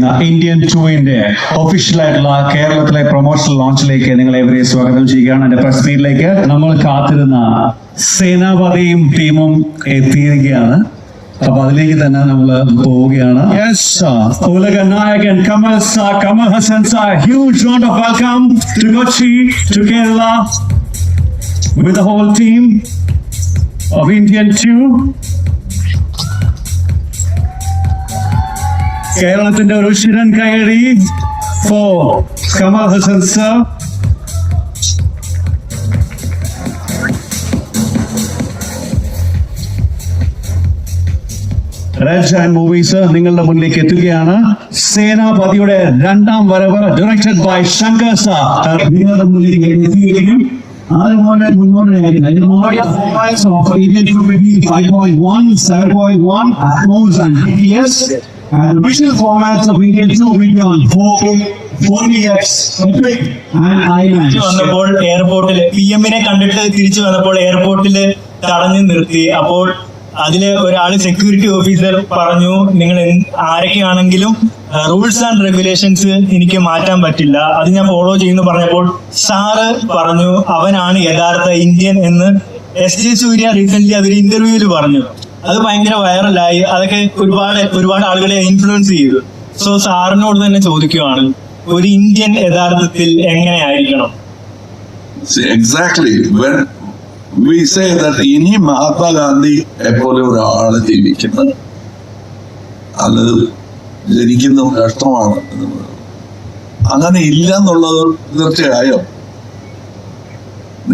Indian ടൂവിന്റെ official ആയിട്ടുള്ള കേരളത്തിലെ promotional ലോഞ്ചിലേക്ക് നിങ്ങൾ ഏവരെയും സ്വാഗതം ചെയ്യുകയാണ്. എന്റെ പ്രസ് മീറ്റിലേക്ക് നമ്മൾ കാത്തിരുന്ന സേനാപതിയും ടീമും എത്തിയിരിക്കുകയാണ്. അപ്പൊ അതിലേക്ക് തന്നെ നമ്മൾ പോവുകയാണ്. ഉലക നായകൻ Kamal sir Kamal Haasan sir huge round of welcome to Kochi to Kerala with the whole team of Indian കേരളത്തിന്റെ ഒരു ശിരൻ കയറി. For Kamal Haasan sir red and movies നിങ്ങളുടെ മുന്നിലേക്ക് എത്തുകയാണ്. സേനാപതിയുടെ രണ്ടാം വരവ് ഡയറക്ടഡ് ബൈ ശങ്കർ സാർ നിങ്ങളുടെ മുന്നിലേക്ക് എത്തുകയും അതുപോലെ മുന്നോട്ട് Indian comedy 5.1, 7.1, Atmos and the visual formats of Indian 2 will be on 4K, 4DX, Epic, and IMAX. വന്നപ്പോൾ എയർപോർട്ടിൽ പി എമ്മിനെ കണ്ടിട്ട് തിരിച്ചു വന്നപ്പോൾ എയർപോർട്ടിൽ തടഞ്ഞു നിർത്തി. അപ്പോൾ അതിലെ ഒരാൾ സെക്യൂരിറ്റി ഓഫീസർ പറഞ്ഞു നിങ്ങൾ ആരൊക്കെയാണെങ്കിലും റൂൾസ് ആൻഡ് റെഗുലേഷൻസ് എനിക്ക് മാറ്റാൻ പറ്റില്ല. അത് ഞാൻ ഫോളോ ചെയ്യുന്നു പറഞ്ഞപ്പോൾ സാറ് പറഞ്ഞു അവനാണ് യഥാർത്ഥ ഇന്ത്യൻ എന്ന് എസ് ജെ സൂര്യ റീസെന്റ് അതൊരു ഇന്റർവ്യൂവിൽ പറഞ്ഞു. അത് ഭയങ്കര വൈറലായി അതൊക്കെ ഒരുപാട് ഒരുപാട് ആളുകളെ ഇൻഫ്ലുവൻസ് ചെയ്തു. സോ സാറിനോട് തന്നെ ചോദിക്കുവാണ് ഒരു ഇന്ത്യൻ യഥാർത്ഥത്തിൽ എങ്ങനെയായിരിക്കണം? That ഇനി മഹാത്മാഗാന്ധി എപ്പോലെ ഒരാൾ ജീവിക്കുന്നത്. അത് ജനിക്കുന്ന കഷ്ടമാണ്. അങ്ങനെ ഇല്ല എന്നുള്ളത് തീർച്ചയായും.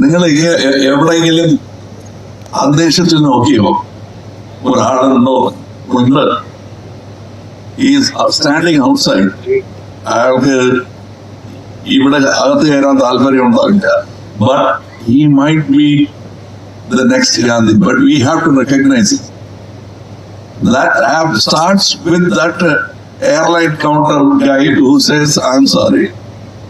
നിങ്ങൾ എവിടെയെങ്കിലും അന്തരീക്ഷത്തിൽ നോക്കിയോ? ഒരാളുണ്ടോ ഉണ്ട് ഈ സ്റ്റാൻഡിങ് ഔട്ട്സൈഡ് അയാൾക്ക് ഇവിടെ അകത്ത് കയറാൻ താല്പര്യം ഉണ്ടാവില്ല but he might be the next Gandhi but we have to recognise that app starts with that airline counter guide who says I am sorry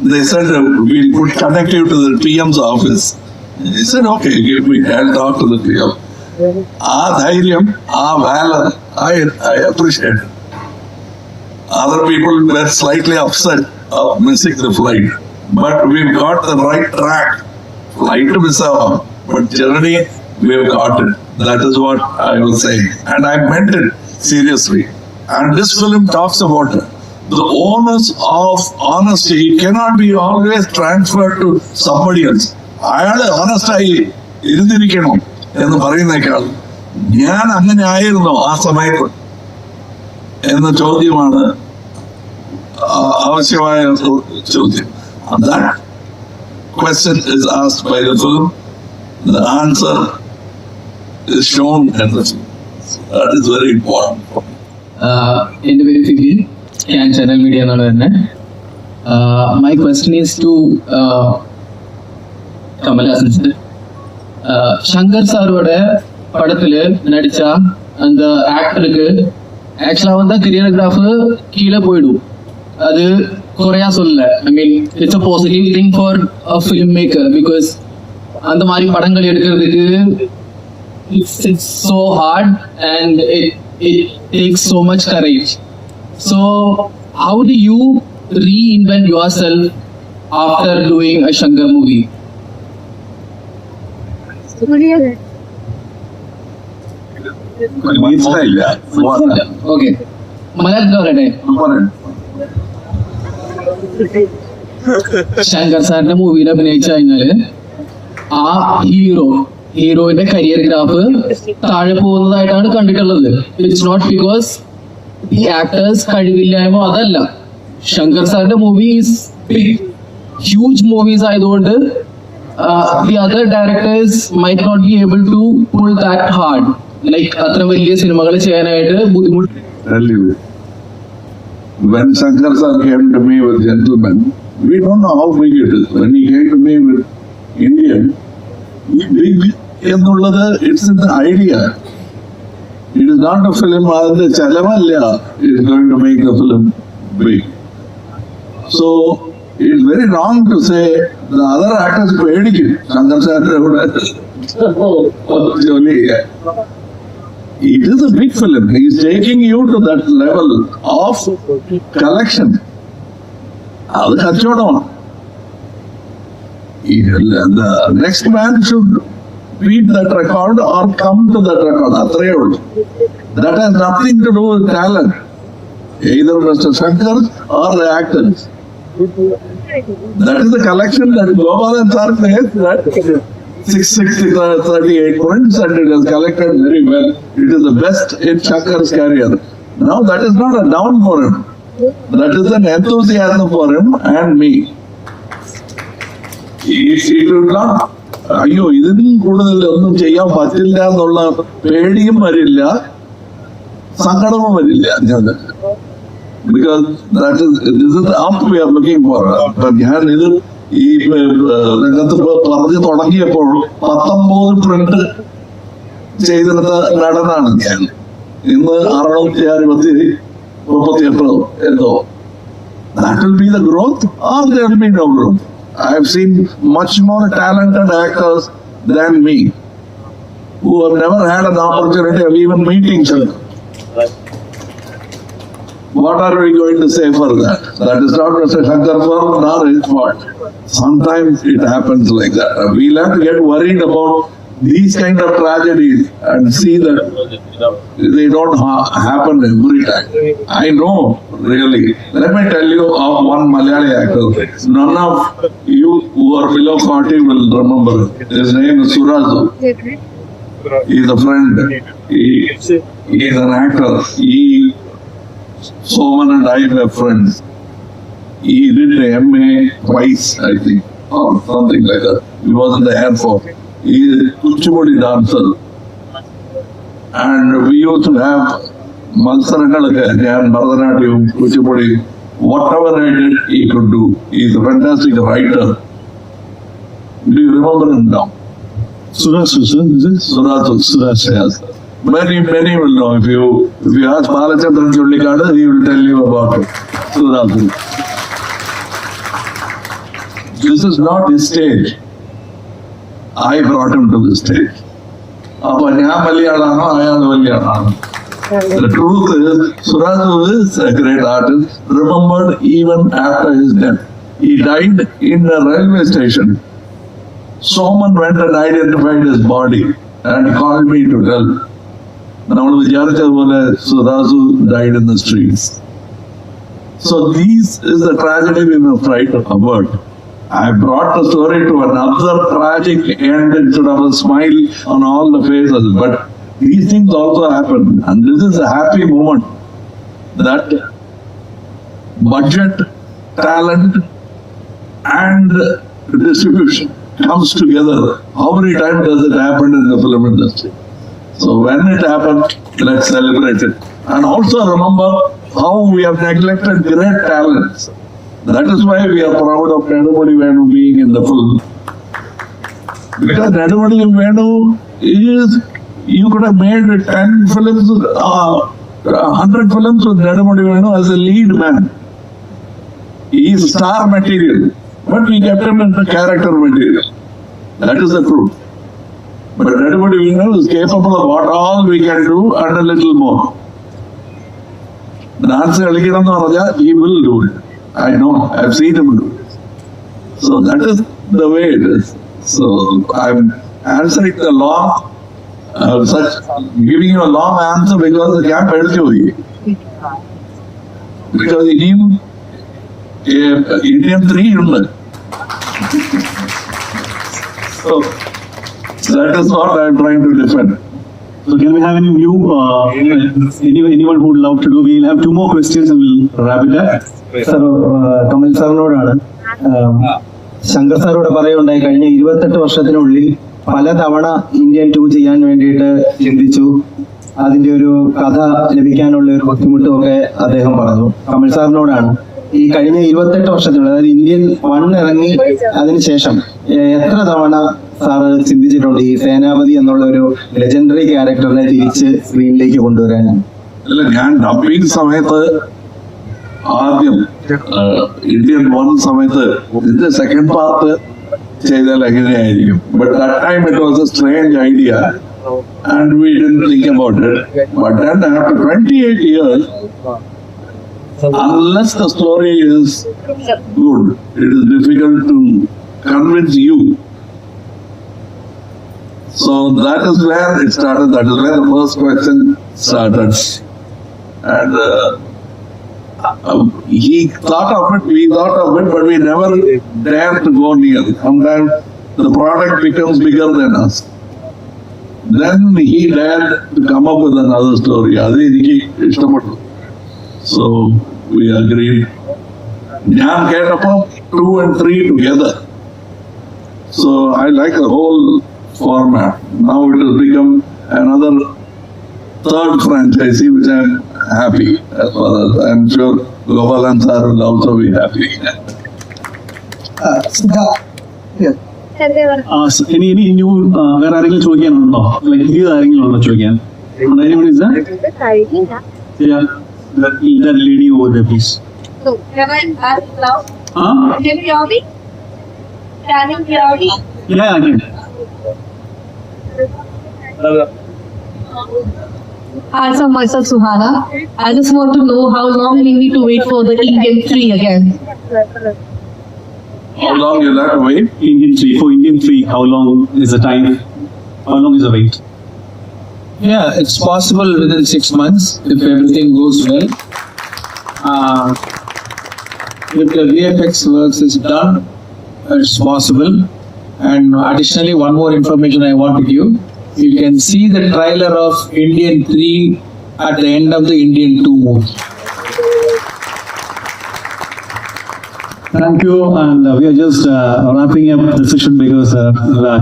They said uh, we'll put connect you to the PM's office. He said, okay, give me, I'll talk to the PM. ఆ ధైర్యం ఆ valour I I appreciate other people were slightly upset of missing the flight but we got the right track flight miss అవ్వం but journey we have got it. That is what I will say, And I meant it seriously. And this film talks about. The onus of honesty cannot be always transferred to somebody else. I had an honest eye. എന്ന് പറയുന്നേക്കാൾ ഞാൻ അങ്ങനെ ആയിരുന്നോ ആ സമയത്ത്? എന്ന ചോദ്യമാണ് ആവശ്യമായ ചോദ്യം. എന്റെ question is asked by the film the answer is shown in the film that is very important ആഹ് എന്റെ പേര് ഫിബിൻ. ഞാൻ ചാനൽ മീഡിയ എന്നാണ് തന്നെ my question is to Kamal Haasan sir Shankar சாரோட படத்துல நடிச்சா அந்த ஆக்டருக்கு ஆக்சுவலா வந்து கிரியனோகிராஃப் கீழே போயிடும். அது குறையா சொல்லல. I mean it's a positive thing for a film maker because அந்த மாதிரி படங்கள் எடுக்கிறதுக்கு it's it's so hard and it it takes so much courage so how do you reinvent yourself after doing a Shankar movie Okay. മലയാളത്തിൽ പറയട്ടെ. ശങ്കർ സാറിന്റെ മൂവിയിൽ അഭിനയിച്ചു കഴിഞ്ഞാൽ ആ ഹീറോ ഹീറോയിന്റെ കരിയർ ഗ്രാഫ് താഴെ പോകുന്നതായിട്ടാണ് കണ്ടിട്ടുള്ളത്. ഇറ്റ്സ് നോട്ട് ബിക്കോസ് ഈ ആക്ടേഴ്സ് കഴിവില്ലായ്മ അതല്ല. ശങ്കർ സാറിന്റെ മൂവീസ് ഹ്യൂജ് മൂവീസ് ആയതുകൊണ്ട് the other directors might not be able to pull that hard like അത്ര വലിയ സിനിമകൾ ചെയ്യാനായിട്ട് ബുദ്ധിമുട്ട് tell you when Shankar sir came to me with gentlemen, we don't know how big it is. When he came to me with Indian, ഈ big എന്നുള്ളത് it's in idea it is not A film അതിന്റെ ചെലവല്ല it going to make A film big so it's very wrong to say other actors പേടിക്കും ശങ്കർ സാറിന്റെ കൂടെ ജോലി ചെയ്യാൻ it is a big film. He's taking you to that level of collection. അത് കച്ചവടമാണ് the next man should beat that record or come to that record. അത്രയേ ഉള്ളൂ. That has nothing to do with talent. Either Mr. Shankar or the actors. That is the collection that Gopalan sir has. that 660, 38 points and it has collected very well. It is the best in Shankar's career. Now that is not a down for him. That is an enthusiasm for him and me. It, it will not അയ്യോ ഇതിനും കൂടുതൽ ഒന്നും ചെയ്യാൻ പറ്റില്ല എന്നുള്ള പേടിയും വരില്ല സങ്കടവും വരില്ല ഞാൻ because that is this is up V are looking for അപ്പൊ ഞാൻ ഇത് ഈ ഏർ, രംഗത്ത് ഇപ്പൊ പറഞ്ഞു തുടങ്ങിയപ്പോൾ പത്തൊമ്പത് പ്രിന്റ് ചെയ്തെടുത്ത നടനാണ് ഞാൻ ഇന്ന് അറുന്നൂറ്റി അറുപത്തി മുപ്പത്തി എട്ടോ എന്തോ that will be the growth or there will be no growth. I have seen much more talented actors than me who have never had an opportunity of even meeting Shankar. What are we going to say for that? That is not Mr. Shankar fault nor his fault. Sometimes it happens like that. We'll have to get worried about these kind of tragedies and see that they don't ha- happen every time. I know, really. Let me tell you of one Malayali actor. None of you who are below 40 will remember. His name is Surazu. He's a friend. He, he is an actor. He, Soman and I were friends. He did a MA twice, I think, or something like that. He was in the Air Force. He is a Kuchipudi dancer. And we used to have മത്സരങ്ങളൊക്കെ ഞാൻ ഭരതനാട്യവും Kuchipudi whatever I did, he could do. He is a fantastic writer. Do you remember him now? Suraj, is this? Many, many will know. If you if you ask Balachandran Chullikada, he will tell you about it. This is not his stage. I brought him to this stage. The truth is, Surazu is a great artist, remembered even after his death. He died in a railway station. Someone went and identified his body and called me to tell. നമ്മൾ വിചാരിച്ചതുപോലെ Surasu died in the streets. So this is the tragedy we must try to avert. I brought the story to another tragic end instead of a smile on all the faces. But these things also happen, and this is a happy moment that budget, talent, and distribution comes together. How many times does it happen in the film industry? So when it happens, let's celebrate it. And also remember how we have neglected great talents. That is why we are proud of Nedumudi Venu being in the film. Because Nedumudi Venu is, you could have made 10 films, uh, 100 films with Nedumudi Venu as a lead man. He is star material, but we kept him in the character material. That is the truth. But everybody we know is capable of what all we can do and a little more. Dance കളിക്കണം എന്ന് പറഞ്ഞാൽ he will do it. I know, I've seen him do it. So that is the way it is. So I'm answering the long, uh, such, giving you a long answer because ഞാൻ പേടിച്ചു പോയി because ഇനിയും Indian three ഉണ്ട് So that is what I'm trying to defend. So can we have any new, uh, anyone, anyone who would love to do? We'll have two more questions and we'll wrap it up. Sir, sir Kamal സാറിനോടാണ് um, Shankar സാറോട് പറയുണ്ടായി കഴിഞ്ഞ ഇരുപത്തെട്ട് വർഷത്തിനുള്ളിൽ പലതവണ Indian two ചെയ്യാൻ വേണ്ടിയിട്ട് ചിന്തിച്ചു അതിന്റെ ഒരു കഥ ലഭിക്കാനുള്ള ഒരു ബുദ്ധിമുട്ടും ഒക്കെ അദ്ദേഹം പറഞ്ഞു കമൽ സാറിനോടാണ് ഈ കഴിഞ്ഞ ഇരുപത്തെട്ട് വർഷത്തിനുള്ളിൽ അതായത് ഇന്ത്യൻ വൺ ഇറങ്ങി അതിനുശേഷം എത്ര തവണ സാറ് ചിന്തിച്ചിട്ടുണ്ട് ഈ സേനാപതി എന്നുള്ള ഒരു ലെജൻഡറി ക്യാരക്ടറിനെ തിരിച്ച് സ്ക്രീനിലേക്ക് കൊണ്ടുവരാൻ ഞാൻ ഡബിങ് സമയത്ത് ആദ്യം ഇന്ത്യൻ വൺ സമയത്ത് ഇതിന്റെ സെക്കൻഡ് പാർട്ട് ചെയ്താൽ എങ്ങനെയായിരിക്കും but that time it was a strange idea and we didn't think about it. But then after 28 years unless the story is good, it is difficult to convince you. So that is where it started, that is where the first question started. And uh, um, he thought of it, we thought of it, but we never dared to go near. Sometimes the product becomes bigger than us. Then he dared to come up with another story. So we agreed. Jam get up two and three together. So I like the whole format. Now it has become another third franchisee, which I'm happy as well as I'm sure Gopalan sir will also be happy. ആ, സ- ഇനി ഇനി ഇനി ആ, വേറെ ആരെങ്കിലും ചോദിക്കാനുണ്ടോ like പുതിയത് ആരെങ്കിലും ഉണ്ടോ ചോദിക്കാൻ Anybody is there? Yeah. That, that lady over there, please. So, can I ask now? Huh? Can you hear me? Can you hear me? Yeah, I can. Hi, sir, myself Suhana. I just want to know how long we need to wait for the Indian tree again. How long you'll have to wait? Indian tree. For Indian tree, how long is the time? How long is the wait? Yeah, it's possible within six months if everything goes well. Uh, if the VFX works is done, it's possible. And additionally, one more information I want to give. You can see the trailer of Indian 3 at the end of the Indian 2 movie. Thank you, and uh, we are just uh, wrapping up the session because uh,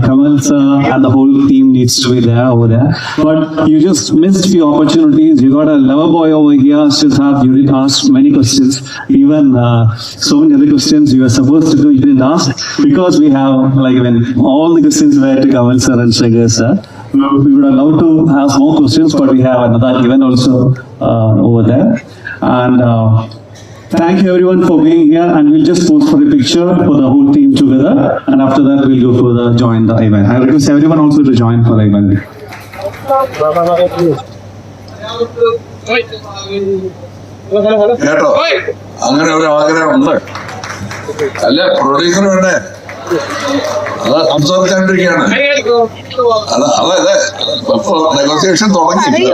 Kamal sir and the whole team needs to be there over there. But you just missed few opportunities. You got a lover boy over here. Have you did ask many questions. Even uh, so many other questions you were supposed to do you didn't ask because we have like when all the questions were to Kamal sir and Shagar sir. We would have loved to ask more questions, but we have another event also uh, over there. And uh, Thank you everyone for being here and we'll just pose for a picture for the whole team together and after that we'll go for the join the event. I request everyone also to join for the event. കേട്ടോ അങ്ങനെ ഒരു ആഗ്രഹം ഉണ്ട് അല്ല producer വേണ്ടേ അത് സംസാരിക്കാണ്ടിരിക്കുകയാണ് അതെ അതെ നെഗോസിയേഷൻ തുടങ്ങി?